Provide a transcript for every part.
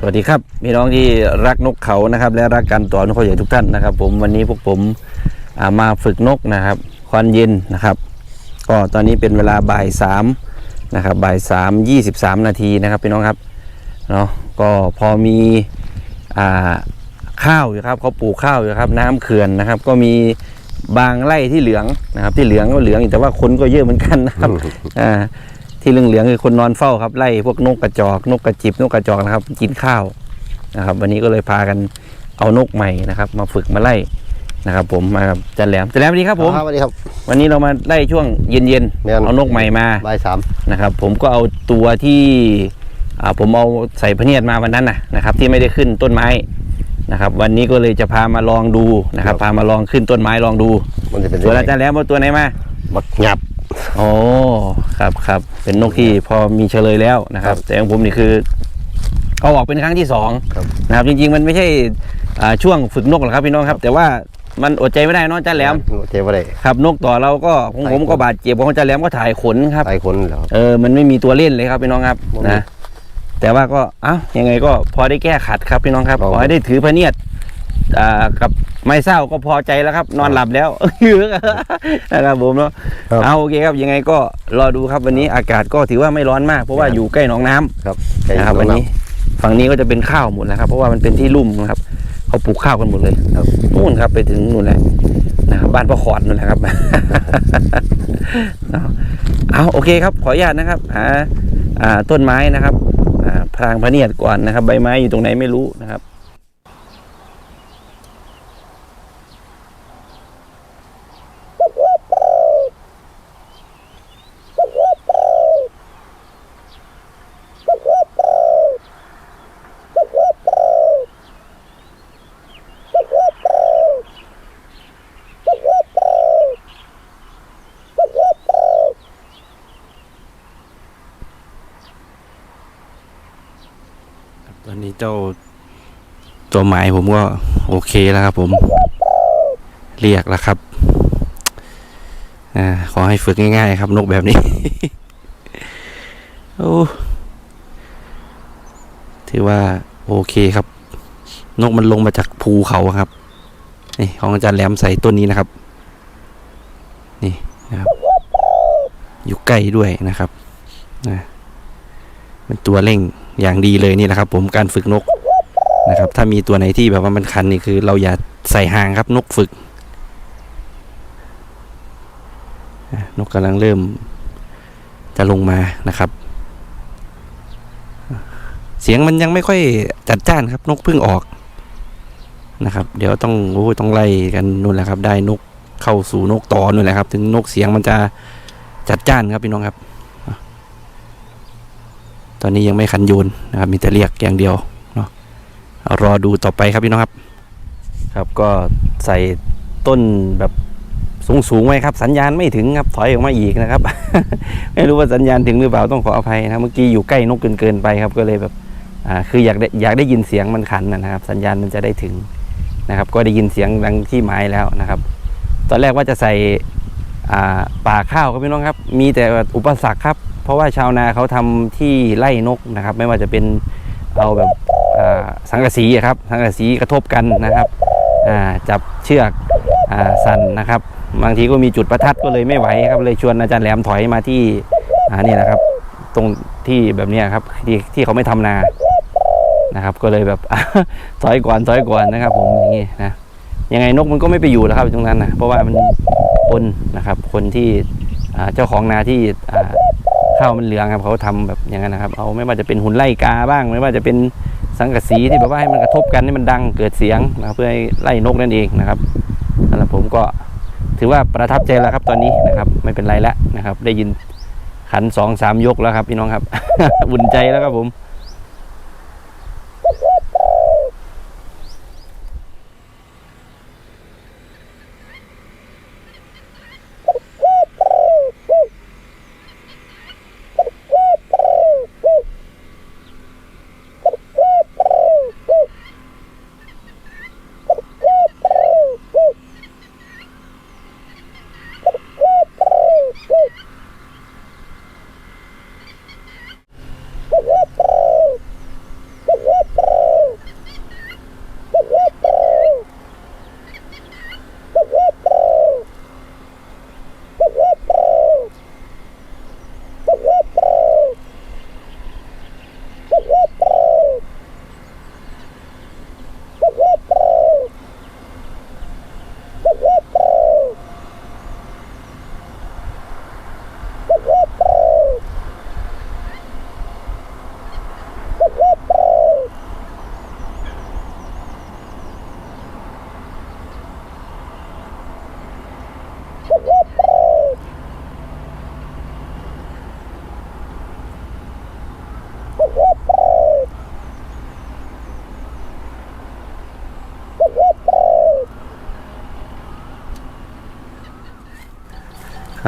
สวัสดีครับพี่น้องที่รักนกเขานะครับ และรักการต่อนกเขาใหญ่ทุกท่านนะครับ ผมวันนี้พวกผมอ่ามาฝึกนกนะครับควันเย็นนะครับ ก็ตอนนี้เป็นเวลาบ่ายสามนะครับบ่ายสามยี่สิบสามนาทีนะครับพี่น้องครับเนาะก็พอมีอ่าข้าวอยู่ครับเขาปลูกข้าวอยู่ครับน้ำเขื่อนนะครับ ก็มีบางไร่ที่เหลืองนะครับ ที่เหลืองก็เหลืองอยู่แต่ว่าคนก็เยอะเหมือนกันนะครับอ่า ที่เหลืองๆคือคนนอนเฝ้าครับไล่พวกนกกระจอกนกกระจิบนกกระจอกนะครับ กินข้าวนะครับ วันนี้ก็เลยพากันเอานกใหม่นะครับ มาฝึกมาไล่นะครับ ผมมากับจันแหลมจันแหลมสวัสดีครับผมสวัสดีครับ วันนี้เรามาไล่ช่วงเย็นแม่นๆเอานกใหม่มาบ่ายสามนะครับ ผมก็เอาตัวที่อ่าผมเอาใส่พะเนียดมาวันนั้นนะนะครับ ที่ไม่ได้ขึ้นต้นไม้นะครับ วันนี้ก็เลยจะพามาลองดูนะครับ พามาลองขึ้นต้นไม้ลองดูมันจะเป็นส่วนอาจารย์แหลมเอาตัวไหนมาบักหยับ โอ้ครับครับเป็นนกที่พอมีเฉลยแล้วนะครับครับ แต่ของผมนี่คือเอาออกเป็นครั้งที่สองครับ นะครับ จริงๆ มันไม่ใช่อ่าช่วงฝึกนกหรอกครับพี่น้องครับ แต่ว่ามันอดใจไม่ได้เนอะจ้าแหลมเจ็บอะไรครับนกต่อเราก็ของผมถ่ายขนก็บาดเจ็บของจ้าแหลมก็ถ่ายขนครับ ตายคนแล้วครับ เออ มันไม่มีตัวเล่นเลยครับพี่น้องครับบ่มีนะ แต่ว่าก็ เอ้า ยังไงก็พอได้แก้ขัดครับพี่น้องครับ ครับ ขอให้ได้ถือพระเนียดอ่ากับ ไม้เศร้าก็พอใจแล้วครับ นอนหลับแล้วนะครับผมเนาะครับเอาโอเคครับยังไงก็รอดูครับวันนี้อากาศก็ถือว่าไม่ร้อนมาก เพราะว่าครับอยู่ใกล้หนองน้ำครับนะครับวันนี้ ฝั่งนี้ก็จะเป็นข้าวหมดนะครับ เพราะว่ามันเป็นที่ลุ่มนะครับเขาปลูกข้าวกันหมดเลยครับนู่นครับไปถึงนู่นแหละนะครับบ้านพ่อขอดนู่นแหละครับ เอาเอาโอเคครับขออนุญาตนะครับหาอ่าต้นไม้นะครับอ่าพรางพระเนียดก่อนนะครับ ใบไม้อยู่ตรงไหนไม่รู้นะครับ ตอนนี้ เจ้าตัวหมายผมก็โอเคแล้วครับ ผมเรียกแล้วครับอาขอให้ฝึกง่ายๆ ครับนกแบบนี้ โอ้ถือว่าโอเคครับ นกมันลงมาจากภูเขาครับนี่ของอาจารย์แหลมใส่ต้นนี้นะครับ นี่นะครับ อยู่ใกล้ด้วยนะครับนะเป็นตัวเร่ง อย่างดีเลยนี่แหละครับ ผมการฝึกนกนะครับ ถ้ามีตัวไหนที่แบบว่ามันคันนี่คือ เราอย่าใส่ห่างครับนกฝึก นกกำลังเริ่มจะลงมานะครับ เสียงมันยังไม่ค่อยจัดจ้านครับ นกเพิ่งออกนะครับ เดี๋ยวต้องโอ้ยต้องไล่กันนู่นแหละครับ ได้นกเข้าสู่นกต่อนู่นแหละครับ ถึงนกเสียงมันจะจัดจ้านครับพี่น้องครับ ตอนนี้ยังไม่คันโยนนะครับมีแต่เรียกอย่างเดียวเนาะรอดูต่อไปครับพี่น้องครับ ครับก็ใส่ต้นแบบสูงสูงไว้ครับ สัญญาณไม่ถึงครับถอยออกมาอีกนะครับ ไม่รู้ว่าสัญญาณถึงหรือเปล่าต้องขออภัยนะเมื่อกี้อยู่ใกล้นกเกินเกินไปครับก็เลยแบบอ่าคืออยากได้อยากได้ยินเสียงมันขันนะครับ สัญญาณมันจะได้ถึงนะครับ ก็ได้ยินเสียงดังที่ไม้แล้วนะครับ ตอนแรกว่าจะใส่อ่าป่าข้าวครับพี่น้องครับ มีแต่อุปสรรคครับ เพราะว่าชาวนาเขาทำที่ไล่นกนะครับ ไม่ว่าจะเป็นเอาแบบสังกะสีครับสังกะสีกระทบกันนะครับจับเชือกอสั่นนะครับ บางทีก็มีจุดประทัดก็เลยไม่ไหวครับเลยชวนอาจารย์แหลมถอยมาที่นี่แหละครับ ตรงที่แบบนี้ครับที่ที่เขาไม่ทำนานะครับ ก็เลยแบบถอยก่อนถอยก่อนนะครับ ผมอย่างนี้นะยังไงนกมันก็ไม่ไปอยู่แล้วครับตรงนั้นนะเพราะว่ามันคนนะครับคนที่เจ้าของนาที่ ข้าวมันเหลืองครับเขาทำแบบอย่างนั้นนะครับ เอาไม่ว่าจะเป็นหุ่นไล่กาบ้าง ไม่ว่าจะเป็นสังกะสีที่แบบว่าให้มันกระทบกันให้มันดังเกิดเสียงนะครับเพื่อให้ไล่นกนั่นเองนะครับสำหรับผมก็ถือว่าประทับใจแล้วครับตอนนี้นะครับไม่เป็นไรแล้วนะครับ ได้ยินขันสองสามยกแล้วครับพี่น้องครับ อุ่นใจแล้วครับผม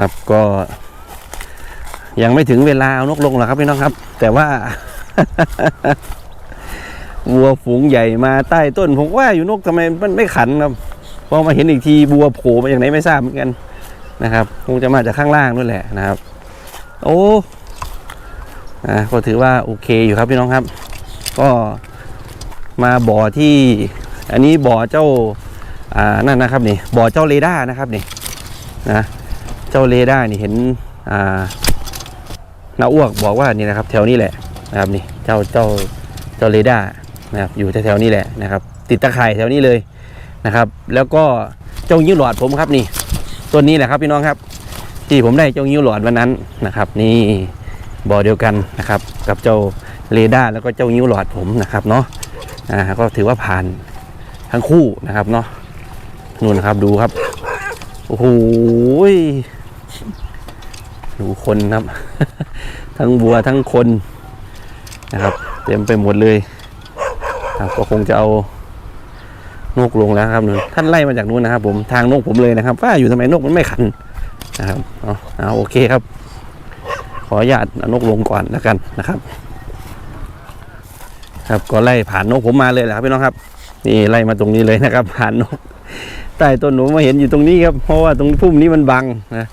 ครับก็ยังไม่ถึงเวลาเอานกลงหรอกครับพี่น้องครับ แต่ว่า วัวฝูงใหญ่มาใต้ต้น ผมว่าอยู่นกทำไมมันไม่ขันครับพอมาเห็นอีกทีบัวโผล่มาจากไหนไม่ทราบเหมือนกันนะครับคงจะมาจากข้างล่างนู่นแหละนะครับ โอ้อ่าก็ถือว่าโอเคอยู่ครับพี่น้องครับ ก็มาบ่อที่ อันนี้บ่อเจ้าอ่านั่นนะครับนี่บ่อเจ้าเรดาร์นะครับนี่นะ เจ้าเรดาร์นี่เห็นอ่านาอ้วกบอกว่านี่นะครับ แถวนี้แหละนะครับนี่เจ้าเจ้าเจ้าเรดาร์นะครับอยู่แถวๆนี้แหละนะครับ ติดตะข่ายแถวนี้เลยนะครับ แล้วก็เจ้ายิ้วหลอดผมครับนี่ตัวนี้แหละครับพี่น้องครับ ที่ผมได้เจ้ายิ้วหลอดวันนั้นนะครับ นี่บ่อเดียวกันนะครับ กับเจ้าเรดาร์แล้วก็เจ้ายิ้วหลอดผมนะครับเนาะอ่าก็ถือว่าผ่านทั้งคู่นะครับเนาะนู่นนะครับดูครับโอ้โห ดูคนครับ ทั้งวัวทั้งคนนะครับ เต็มไปหมดเลยครับก็คงจะเอานกลงแล้วครับนู่นท่านไล่มาจากนู้นนะครับ ผมทางนกผมเลยนะครับว่าอยู่ทำไมนกมันไม่ขันนะครับเอาเอาโอเคครับ ขออนุญาตนกลงก่อนแล้วกันนะครับ ครับก็ไล่ผ่านนกผมมาเลยแหละครับพี่น้องครับ นี่ไล่มาตรงนี้เลยนะครับ ผ่านนกใต้ต้นหนูมาเห็นอยู่ตรงนี้ครับ เพราะว่าตรงพุ่มนี้มันบังนะ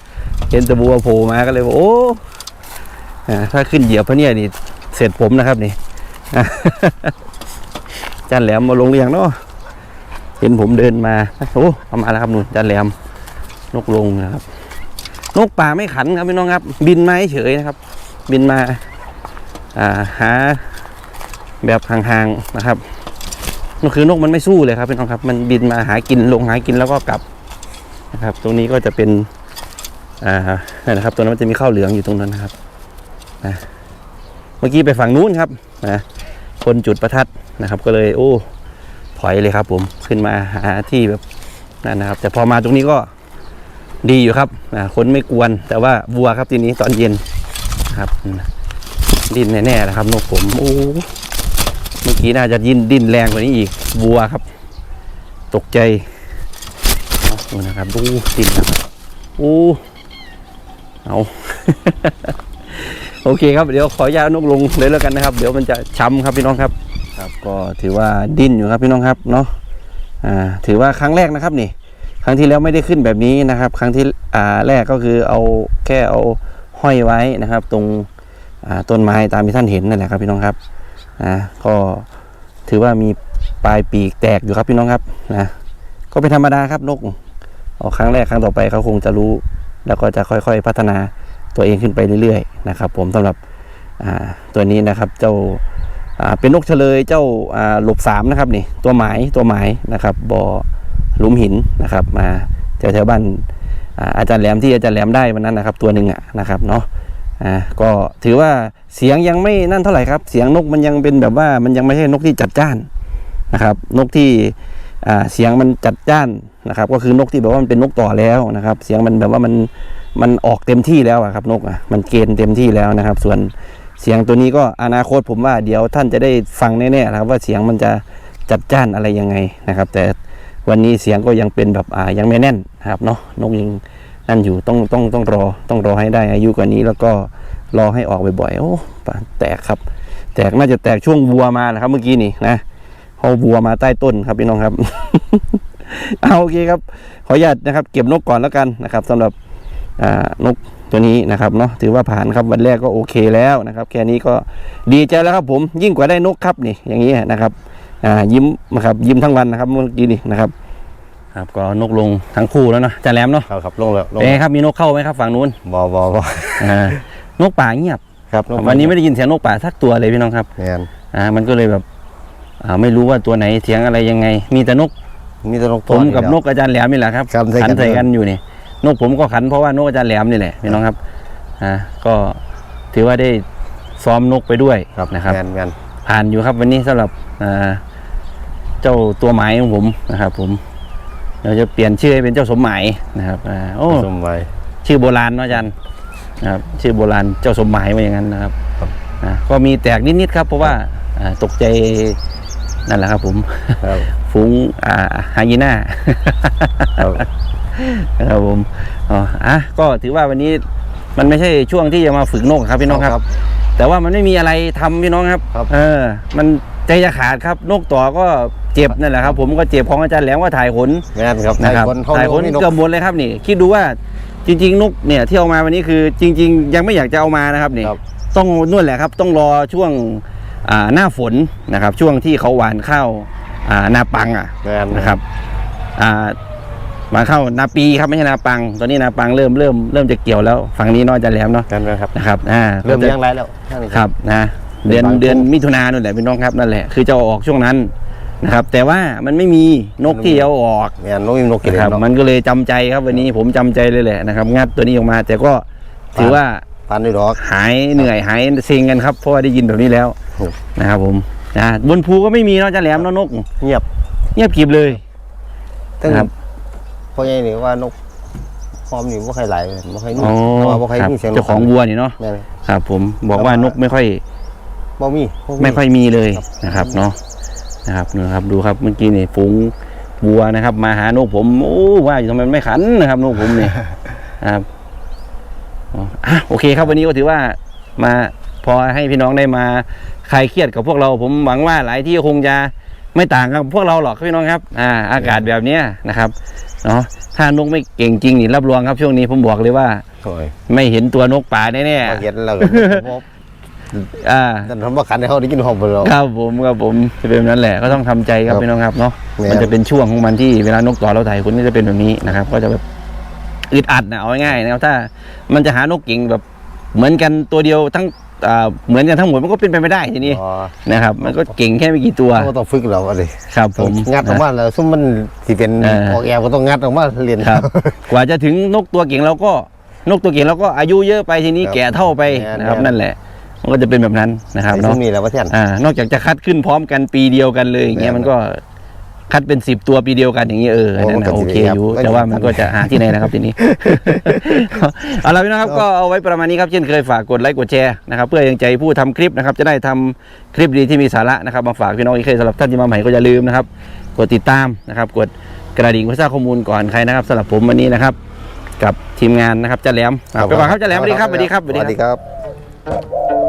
เห็นตะบัวโผล่มาก็เลยว่าโอ้อถ้าขึ้นเหยียบพระเนี่ยนี่เสร็จผมนะครับนี่จานแหลมมาลงเรียงเนาะเห็นผมเดินมาโอ้เอามาแล้วครับนุ่นจานแหลมนกลงนะครับ นกป่าไม่ขันครับพี่น้องครับ บินมาเฉยนะครับ บินมาอ่าหาแบบห่างๆนะครับนกคือนกมันไม่สู้เลยครับพี่น้องครับ มันบินมาหากินลงหากินแล้วก็กลับนะครับ ตรงนี้ก็จะเป็น อ่านั่นนะครับ ตัวนั้นมันจะมีข้าวเหลืองอยู่ตรงนั้นนะครับนะเมื่อกี้ไปฝั่งนู้นครับนะคนจุดประทัดนะครับ ก็เลยโอ้ถอยเลยครับ ผมขึ้นมาหาที่แบบนั่นนะครับ แต่พอมาตรงนี้ก็ดีอยู่ครับนะคนไม่กวน แต่ว่าวัวครับทีนี้ตอนเย็นนะครับ ดินแน่ๆนะครับนกผมโอ้เมื่อกี้น่าจะยินดิ้นแรงกว่านี้อีกวัวครับ ตกใจดูนะครับดูดิ้นนะครับโอ้ เอาโอเคครับเดี๋ยวขออนุญาตเอานกลงเลยแล้วกันนะครับ เดี๋ยวมันจะช้ำครับพี่น้องครับ ครับ ก็ถือว่าดิ้นอยู่ครับพี่น้องครับเนาะอ่าถือว่าครั้งแรกนะครับนี่ ครั้งที่แล้วไม่ได้ขึ้นแบบนี้นะครับ ครั้งที่อ่าแรกก็คือเอาแค่เอาห้อยไว้นะครับ ตรงอ่าต้นไม้ตามที่ท่านเห็นนั่นแหละครับพี่น้องครับนะก็ถือว่ามีปลายปีกแตกอยู่ครับพี่น้องครับนะก็เป็นธรรมดาครับนกออกครั้งแรกครั้งต่อไปเขาคงจะรู้ แล้วก็จะค่อยๆพัฒนาตัวเองขึ้นไปเรื่อยๆนะครับ ผมสำหรับตัวนี้นะครับเจ้าเป็นนกเฉลยเจ้าหลบสามนะครับนี่ตัวหมายตัวหมายนะครับบ่อหลุมหินนะครับ มาแถวๆบ้านอาจารย์แหลมที่อาจารย์แหลมได้วันนั้นนะครับ ตัวหนึ่งอะนะครับเนาะอ่าก็ถือว่าเสียงยังไม่นั่นเท่าไหร่ครับ เสียงนกมันยังเป็นแบบว่ามันยังไม่ใช่นกที่จัดจ้านนะครับ นกที่ เสียงมันจัดจ้านนะครับ ก็คือนกที่แบบว่ามันเป็นนกต่อแล้วนะครับ เสียงมันแบบว่ามันมันออกเต็มที่แล้วครับนกอะมันเกณฑ์เต็มที่แล้วนะครับ ส่วนเสียงตัวนี้ก็อนาคตผมว่าเดี๋ยวท่านจะได้ฟังแน่ๆนะครับ ว่าเสียงมันจะจัดจ้านอะไรยังไงนะครับ แต่วันนี้เสียงก็ยังเป็นแบบอ่ายังไม่แน่นนะครับเนาะนกยังนั่นอยู่ต้องต้องต้องรอต้องรอให้ได้อายุกว่านี้แล้วก็รอให้ออกบ่อยๆโอ้แตกครับ แตกน่าจะแตกช่วงวัวมาแหละครับเมื่อกี้นี่นะ เพราะวัวมาใต้ต้นครับพี่น้องครับ เอาโอเคครับ ขออนุญาตนะครับ เก็บนกก่อนแล้วกันนะครับสำหรับอ่านกตัวนี้นะครับเนาะถือว่าผ่านครับวันแรกก็โอเคแล้วนะครับ แค่นี้ก็ดีใจแล้วครับผมยิ่งกว่าได้นกครับนี่อย่างนี้นะครับอ่ายิ้มนะครับ ยิ้มทั้งวันนะครับเมื่อกี้นี่นะครับ ครับก็นกลงทั้งคู่แล้วเนาะจาแหลมเนาะครับครับลงแล้วลงเอ๊ะครับมีนกเข้าไหมครับฝั่งนู้นบอบอบออ่านกป่าเงียบครับลงวันนี้ไม่ได้ยินเสียงนกป่าสักตัวเลยพี่น้องครับแมนอ่ามันก็เลยแบบอ่า ไม่รู้ว่าตัวไหนเสียงอะไรยังไง มีแต่นกมีแต่นกผมกับนกกอาจารย์แหลมนี่แหละครับครับใส่กันขันใส่กันอยู่นี่นกผมก็ขันเพราะว่านกอาจารย์แหลมนี่แหละพี่น้องครับอ่าก็ถือว่าได้ซ้อมนกไปด้วยครับนะครับแมนแมนผ่านอยู่ครับวันนี้สำหรับอ่าเจ้าตัวหมายของผมนะครับ ผม เราจะเปลี่ยนชื่อให้เป็นเจ้าสมหมายนะครับอ่าโอ้สมไว้ชื่อโบราณเนาะอาจารย์นะครับชื่อโบราณเจ้าสมหมายมาอย่างนั้นนะครับครับอ่าก็มีแตกนิดๆครับ เพราะว่าอ่าตกใจ นั่นแหละครับผมครับฝูงอ่าไฮยีน่าครับครับผมอ๋ออะก็ถือว่าวันนี้มันไม่ใช่ช่วงที่จะมาฝึกนกครับพี่น้องครับ แต่ว่ามันไม่มีอะไรทำพี่น้องครับครับ เออ มันใจจะขาดครับ นกต่อก็เจ็บนั่นแหละครับ ผมก็เจ็บของอาจารย์แหลมว่าถ่ายขนแม่นครับนะครับคนเขาถ่ายขนมีนกเกือบหมดเลยครับนี่ คิดดูว่าจริง ๆ นกเนี่ยที่เอามาวันนี้คือจริง ๆ ยังไม่อยากจะเอามานะครับนี่ครับต้องนู่นแหละครับ ต้องรอช่วงอ่า หน้าฝนนะครับช่วงที่เขาหวานข้าวอ่านาปังอะแม่นนะครับอ่ามาเข้านาปีครับไม่ใช่นาปัง ตอนนี้นาปังเริ่มเริ่มเริ่มจะเกี่ยวแล้วฝั่งนี้เนอกจะแหลมเนาะกันนะครับนะครับอ่าเริ่มก็จะเลี้ยงไรแล้วท่านครับนะเดือนเป็นบางช่วงเดือนมิถุนายนนั่นแหละพี่น้องครับนั่นแหละคือจะเอาออกช่วงนั้นนะครับแต่ว่ามันไม่มีนกที่เอาออกแม่นนกมีนกกินนะครับเนาะมันก็เลยจำใจครับวันนี้ผมจำใจเลยแหละนะครับงัดตัวนี้ออกมาแต่ก็ถือว่าพันด้วยดอกหายเหนื่อยหายเซ็งกันครับเพราะว่าได้ยินแบบนี้แล้วครับ นะครับผมนะบนภูก็ไม่มีเนาะจะแหลมเนาะนก เงียบเงียบกริบเลยตั้งครับพ่อใหญ่นี่ว่านกหอมนี่บ่ค่อยไหลบ่ค่อยนุ่อ๋อเพราะว่าบ่ค่อยครับมีเสียงนกเจ้าของวัวนี่เนาะแม่นครับ ผมบอกว่านกไม่ค่อยบ่มีบ่ไม่ค่อยมีเลยครับนะครับ เนาะนะครับนะครับ ดูครับเมื่อกี้นี่ฝูงวัวนะครับ มาหานกผมโอ้ว่าอยู่ทำไมมันไม่ขันนะครับนกผมเนี่ยนะครับอ๋ออะโอเคครับวันนี้ก็ถือว่ามา พอให้พี่น้องได้มาคลายเครียดกับพวกเรา ผมหวังว่าหลายที่คงจะไม่ต่างกับพวกเราหรอกครับพี่น้องครับอ่าอากาศแบบเนี้ยนะครับเนาะถ้านกไม่เก่งจริงนี่รับรองครับช่วงนี้ผมบอกเลยว่า โอ้ยไม่เห็นตัวนกป่าแน่มาเห็นแล้วก็บ่ๆอ่านั่นทำบ่คันให้เขาได้กินหอมบ่แล้ว ครับผมครับผมจะเป็นแบบนั้นแหละก็ต้องทำใจครับครับพี่น้องครับเนาะแม่น มันจะเป็นช่วงของมันที่เวลานกต่อเราถ่ายคุณก็จะเป็นแบบนี้นะครับ ก็จะแบบอึดอัดนะเอาง่ายๆนะครับ ถ้ามันจะหานกเก่งแบบเหมือนกันตัวเดียวทั้งอ่า เหมือนกันทั้งหมดมันก็เป็นไปไม่ได้ทีนี้อ๋อนะครับ มันก็เก่งแค่ไม่กี่ตัวเขาก็ต้องฝึกแล้วว่าดิครับผมงัดออกมาแล้วซุ่มมันสิเป็นเออออกแอวก็ต้องงัดออกมาเรียนครับ กว่าจะถึงนกตัวเก่งเราก็นกตัวเก่งเราก็อายุเยอะไปทีนี้ครับแก่เท่าไปแม่นนะครับแม่นนั่นแหละมันก็จะเป็นแบบนั้นนะครับไอ้เนาะซุ่มนี่แหละว่าเท่นอ่านอกจากจะคัดขึ้นพร้อมกันปีเดียวกันเลยอย่างเงี้ยแม่นมันก็ คัดเป็นสิบตัวปีเดียวกันอย่างเงี้ยเออโอ้นั่นมันก็นะโอเคสิครับอยู่ไม่แต่ว่าถึงมันก็จะหาที่ไหนนะครับทีนี้ เอาละพี่น้องครับก็เอาไว้ประมาณนี้ครับเช่นเคยฝากกดไลค์กดแชร์นะครับเพื่อยังใจผู้ทำคลิปนะครับ จะได้ทำคลิปดีที่มีสาระนะครับมาฝากพี่น้องอีกเคยสำหรับท่านที่มาใหม่ก็อย่าลืมนะครับกดติดตามนะครับกดกระดิ่งเพื่อทราบข้อมูลก่อนใครนะครับสำหรับผมวันนี้นะครับ กับทีมงานนะครับจ้าแหลมอะไปก่อนครับจ้าแหลมสวัสดีครับสวัสดีครับ สวัสดีครับ